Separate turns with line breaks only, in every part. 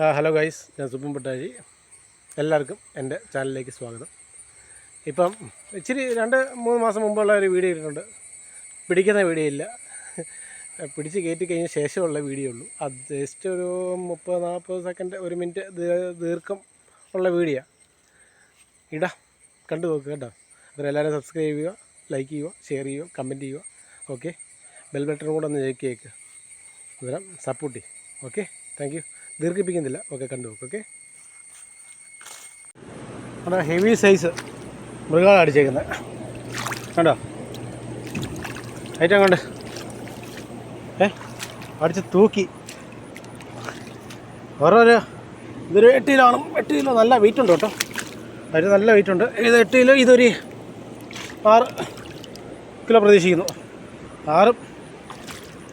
Hello guys ഞാൻ സുബൻ പട്ടാഴി എല്ലാവർക്കും എന്റെ ചാനലിലേക്ക് സ്വാഗതം. ഇപ്പം ഇച്ചിരി രണ്ട് മൂന്ന് മാസം മുമ്പുള്ള ഒരു വീഡിയോ ഇട്ടിട്ടുണ്ട്. പിടിക്കുന്ന വീഡിയോ ഇല്ല. പിടിച്ച് കയറ്റി കഴിഞ്ഞ ശേഷമുള്ള വീഡിയോ ഉള്ളൂ. അത് ജസ്റ്റ് ഒരു മുപ്പത് നാൽപ്പത് സെക്കൻഡ് ഒരു മിനിറ്റ് ദീർഘം ഉള്ള വീഡിയോ. ഇടാം കണ്ടു നോക്കുക കേട്ടോ. അതിലെല്ലാവരും സബ്സ്ക്രൈബ് ചെയ്യുക ലൈക്ക് ചെയ്യുക ഷെയർ ചെയ്യുക കമന്റ് ചെയ്യുക. ഓക്കെ ബെൽ ബട്ടൺ കൂടെ ഒന്ന് ഞെക്കിയേക്ക് അന്നേരം സപ്പോർട്ട് ചെയ്യും. ഓക്കെ താങ്ക് യു ദീർഘിപ്പിക്കുന്നില്ല. ഓക്കെ കണ്ടു നോക്ക് ഓക്കെ അവിടെ ഹെവി സൈസ് മൃഗങ്ങളാണ് അടിച്ചേക്കുന്നത്. കണ്ടോ? ഐറ്റം കണ്ട് ഏ? അടിച്ച് തൂക്കി. ഓരോരോ ഇതൊരു എട്ട് കിലോ ആണ് എട്ട് കിലോ നല്ല വെയിറ്റ് ഉണ്ട് കേട്ടോ. അതിന് നല്ല വെയിറ്റ് ഉണ്ട്. ഇത് എട്ട് കിലോ ഇതൊരു ആറ് കിലോ പ്രതീക്ഷിക്കുന്നു. ആറും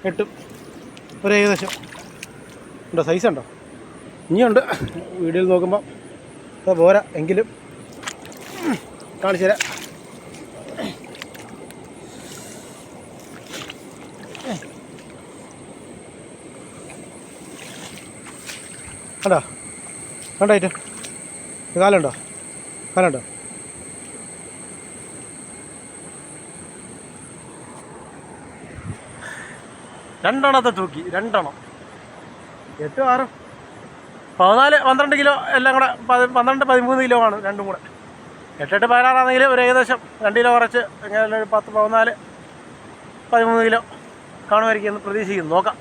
എട്ടും ഒരു ഏകദേശം. ഉണ്ടോ? സൈസ് ഉണ്ടോ? ഇനിയുണ്ട്. വീഡിയോയിൽ നോക്കുമ്പോൾ അത് പോരാ. എങ്കിലും കാണിച്ചു തരാം. കണ്ടോ? കണ്ടായിട്ട് കാലുണ്ടോ? കാലുണ്ടോ? രണ്ടെണ്ണത്തെ തൂക്കി. രണ്ടെണ്ണം. എട്ടും ആറ്. പതിനാല് പന്ത്രണ്ട് കിലോ എല്ലാം കൂടെ പന്ത്രണ്ട് പതിമൂന്ന് കിലോ ആണ് രണ്ടും കൂടെ. എട്ടെട്ട് പതിനാറാണെങ്കിൽ ഒരു ഏകദേശം രണ്ട് കിലോ കുറച്ച് എങ്ങനെ ഒരു പത്ത് പതിനാല് പതിമൂന്ന് കിലോ കാണുമായിരിക്കും എന്ന് പ്രതീക്ഷിക്കുന്നു. നോക്കാം.